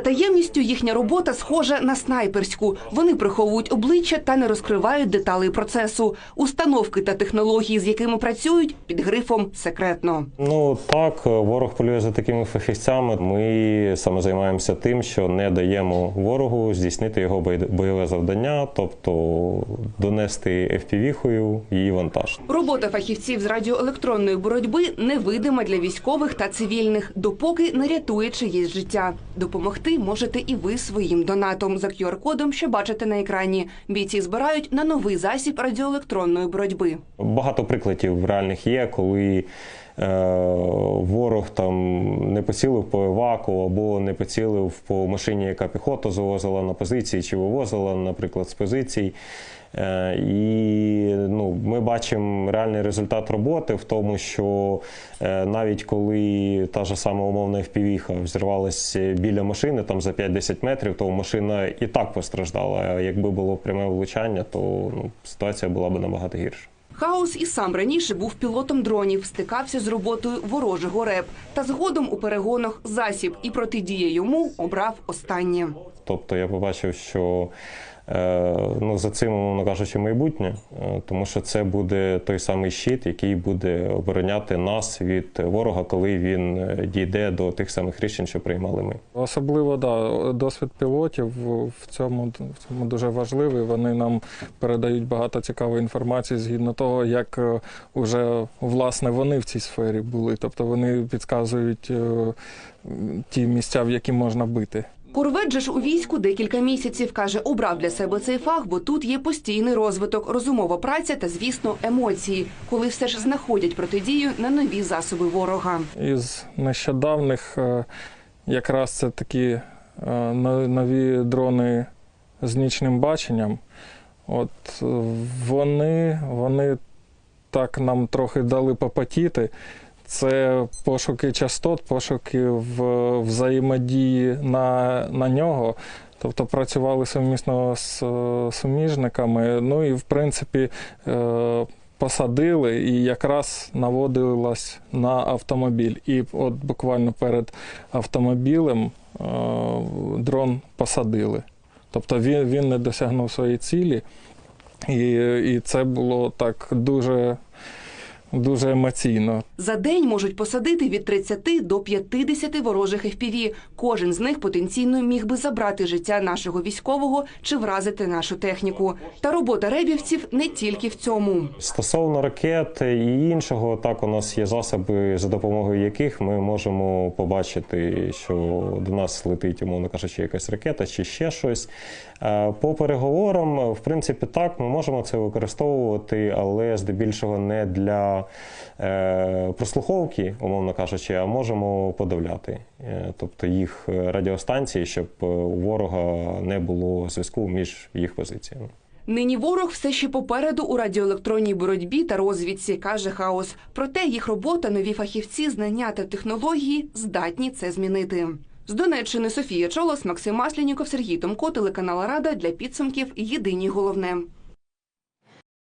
Таємністю їхня робота схожа на снайперську. Вони приховують обличчя та не розкривають деталей процесу. Установки та технології, з якими працюють, під грифом секретно. Ну так, ворог полює за такими фахівцями. Ми саме займаємося тим, що не даємо ворогу здійснити його бойове завдання, тобто донести FPV-хою її вантаж. Робота фахівців з радіоелектронної боротьби невидима для військових та цивільних, допоки не рятує чиєсь життя. Допомогти можете і ви своїм донатом за QR-кодом, що бачите на екрані. Бійці збирають на новий засіб радіоелектронної боротьби. Багато прикладів реальних є, коли е, ворог там не поцілив по еваку або не поцілив по машині, яка піхота завозила на позиції чи вивозила, наприклад, з позицій. Е, і ну, ми бачимо реальний результат роботи в тому, що е, навіть коли та ж сама умовна FPV взірвалася біля машини там за 5-10 метрів, то машина і так постраждала. А якби було пряме влучання, то ну, ситуація була б набагато гірша. Хаос і сам раніше був пілотом дронів, стикався з роботою ворожого РЕП. Та згодом у перегонах засіб і протидія йому обрав останнє. Тобто я побачив, що ну, за цим, умовно кажучи, майбутнє, е, тому що це буде той самий щит, який буде обороняти нас від ворога, коли він е, дійде до тих самих рішень, що приймали ми. Особливо да, досвід пілотів в цьому, в цьому дуже важливий. Вони нам передають багато цікавої інформації згідно того, як е, уже власне вони в цій сфері були. Тобто вони підказують е, ті місця, в які можна бити. Корвет ж у війську декілька місяців каже, обрав для себе цей фах, бо тут є постійний розвиток, розумова праця та, звісно, емоції, коли все ж знаходять протидію на нові засоби ворога. Із нещодавних е, якраз це такі е, нові дрони з нічним баченням. От вони, вони так нам трохи дали попотіти. Це пошуки частот, пошуки в взаємодії на, на нього. Тобто працювали сумісно з суміжниками. Ну і в принципі е, посадили і якраз наводилась на автомобіль. І от буквально перед автомобілем е, дрон посадили. Тобто він, він не досягнув своєї цілі, і, і це було так дуже, дуже емоційно. За день можуть посадити від 30 до 50 ворожих FPV. Кожен з них потенційно міг би забрати життя нашого військового чи вразити нашу техніку. Та робота ребівців не тільки в цьому. Стосовно ракет і іншого, так у нас є засоби, за допомогою яких ми можемо побачити, що до нас летить, умовно кажучи, якась ракета чи ще щось. Е, По переговорам, в принципі, так, ми можемо це використовувати, але здебільшого не для е, прослуховки, умовно кажучи, а можемо подавляти. Е, Тобто їх радіостанції, щоб е, у ворога не було зв'язку між їх позиціями. Нині ворог все ще попереду у радіоелектронній боротьбі та розвідці, каже Хаос. Проте їх робота, нові фахівці, знання та технології здатні це змінити. З Донеччини Софія Чолос, Максим Масляніков, Сергій Томко, телеканал Рада для підсумків. Єдині головне.